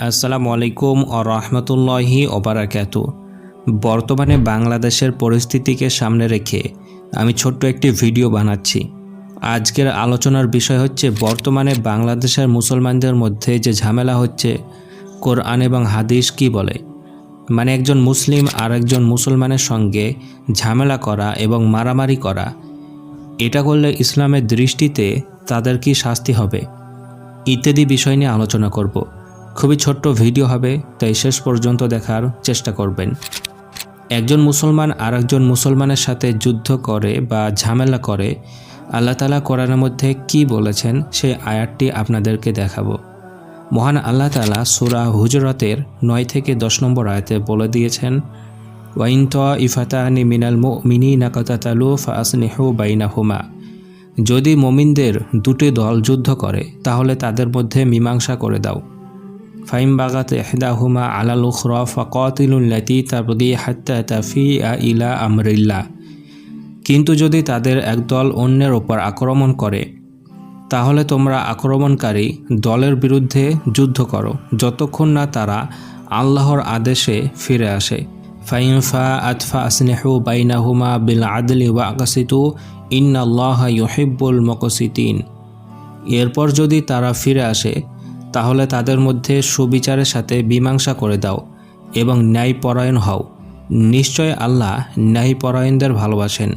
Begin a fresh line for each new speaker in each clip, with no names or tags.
আসসালামু আলাইকুম ও রহমতুল্লাহি ওবারাকাতু বর্তমানে বাংলাদেশের পরিস্থিতিকে সামনে রেখে আমি ছোট্ট একটি ভিডিও বানাচ্ছি। আজকের আলোচনার বিষয় হচ্ছে বর্তমানে বাংলাদেশের মুসলমানদের মধ্যে যে ঝামেলা হচ্ছে, কোরআন এবং হাদিস কি বলে? মানে একজন মুসলিম আর একজন মুসলমানের সঙ্গে ঝামেলা করা এবং মারামারি করা, এটা করলে ইসলামের দৃষ্টিতে তাদের কি শাস্তি হবে? ইত্যাদি বিষয় নিয়ে আলোচনা করব। খুবই ছোট্ট ভিডিও হবে, তাই শেষ পর্যন্ত দেখার চেষ্টা করবেন। একজন মুসলমান আর একজন মুসলমানের সাথে যুদ্ধ করে বা ঝামেলা করে, আল্লাহ তালা কোরআনের মধ্যে কি বলেছেন সেই আয়াতটি আপনাদেরকে দেখাবো। মহান আল্লাহ তালা সুরা হুজরতের নয় থেকে দশ নম্বর আয়াতে বলে দিয়েছেন, ওয়াইন ত ইফাতানি মিনাল মিনি নাকাতালু ফাসনেহু বাইনাহুমা। যদি মমিনদের দুটি দল যুদ্ধ করে, তাহলে তাদের মধ্যে মীমাংসা করে দাও। ফাইম বাগাত এহদাহুমা আলাল উখরা ফকাতিলুল্লাতি তাবগি হাত্তা তাফি ইলা আমরিল্লা কিন্তু যদি তাদের একদল অন্যের ওপর আক্রমণ করে, তাহলে তোমরা আক্রমণকারী দলের বিরুদ্ধে যুদ্ধ করো, যতক্ষণ না তারা আল্লাহর আদেশে ফিরে আসে। ফাইনফা আতফা আসনেহু বাইনাহুমা বিল আদলি ওয়া আকাসিতু, ইন্নাল্লাহ ইউহিব্বুল মকসিতিন। এরপর যদি তারা ফিরে আসে তাহলে তাদের মধ্যে সুবিচারের সাথে মীমাংসা করে দাও এবং ন্যায়পরায়ণ হও। নিশ্চয় আল্লাহ ন্যায়পরায়ণদের ভালোবাসেন।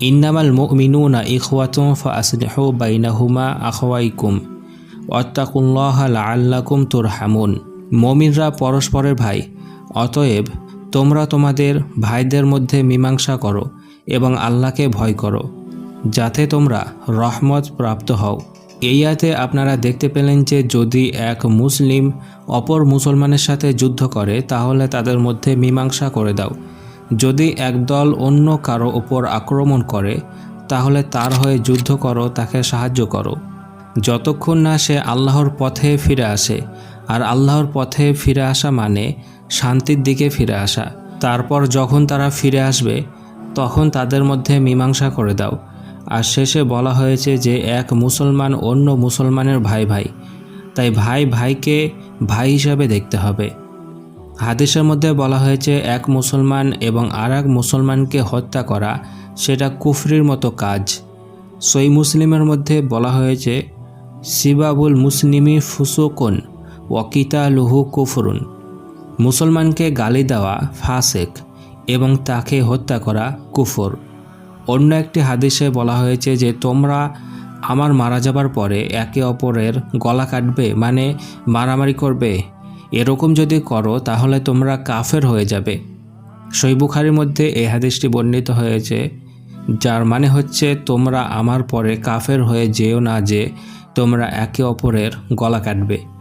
ইন্নামাল মুমিনুনা ইখওয়াতুম ফাসলিহু বাইনাহুমা আখওয়াইকুম। ওয়াত্তাকুল্লাহ লাআল্লাকুম তুরহামুন। মমিনরা পরস্পরের ভাই, অতএব তোমরা তোমাদের ভাইদের মধ্যে মীমাংসা করো এবং আল্লাহকে ভয় করো, যাতে তোমরা রহমত প্রাপ্ত হও। এই আয়াতে আপনারা দেখতে পেলেন যে যদি এক মুসলিম অপর মুসলমানের সাথে যুদ্ধ করে, তাহলে তাদের মধ্যে মীমাংসা করে দাও। যদি একদল অন্য কারও ওপর আক্রমণ করে, তাহলে তার হয়ে যুদ্ধ করো, তাকে সাহায্য করো। যতক্ষণ না সে আল্লাহর পথে ফিরে আসে, আর আল্লাহর পথে ফিরে আসা মানে শান্তির দিকে ফিরে আসা। তারপর যখন তারা ফিরে আসবে, তখন তাদের মধ্যে মীমাংসা করে দাও। আর শেষে বলা হয়েছে যে এক মুসলমান অন্য মুসলমানের ভাই ভাই। তাই ভাই ভাইকে ভাই হিসাবে দেখতে হবে। হাদিসের মধ্যে বলা হয়েছে, এক মুসলমান এবং আর এক মুসলমানকে হত্যা করা, সেটা কুফরির মতো কাজ। সই মুসলিমের মধ্যে বলা হয়েছে, সিবাবুল মুসলিমি ফুসুকুন ওয়াকিতা লুহু কুফরুন। মুসলমানকে গালি দেওয়া ফাসেক এবং তাকে হত্যা করা কুফর। অন্য একটি হাদিসে বলা হয়েছে যে তোমরা আমার মারা যাবার পরে একে অপরের গলা কাটবে মানে মারামারি করবে। এরকম যদি করো, তাহলে তোমরা কাফের হয়ে যাবে। সৈবুখারির মধ্যে এই হাদিসটি বর্ণিত হয়েছে, যার মানে হচ্ছে তোমরা আমার পরে কাফের হয়ে যেও না যে তোমরা একে অপরের গলা কাটবে।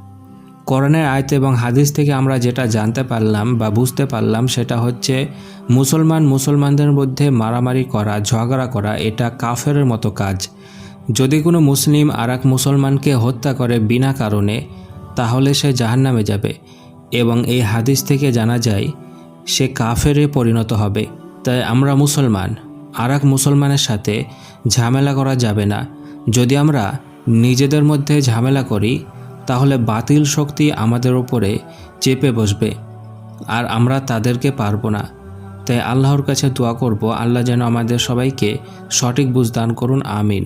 করণের আয়ত এবং হাদিস থেকে আমরা যেটা জানতে পারলাম বা বুঝতে পারলাম সেটা হচ্ছে মুসলমান মুসলমানদের মধ্যে মারামারি করা, ঝগড়া করা, এটা কাফের মতো কাজ। যদি কোনো মুসলিম আর এক মুসলমানকে হত্যা করে বিনা কারণে, তাহলে সে জাহান্নামে যাবে এবং এই হাদিস থেকে জানা যায় সে কাফেরে পরিণত হবে। তাই আমরা মুসলমান আর এক মুসলমানের সাথে ঝামেলা করা যাবে না। যদি আমরা নিজেদের মধ্যে ঝামেলা করি তাহলে বাতিল শক্তি আমাদের ওপরে চেপে বসবে, আর আমরা তাদেরকে পারব না। তাই আল্লাহর কাছে দোয়া করব, আল্লাহ যেন আমাদের সবাইকে সঠিক বুঝদান করুন, আমিন।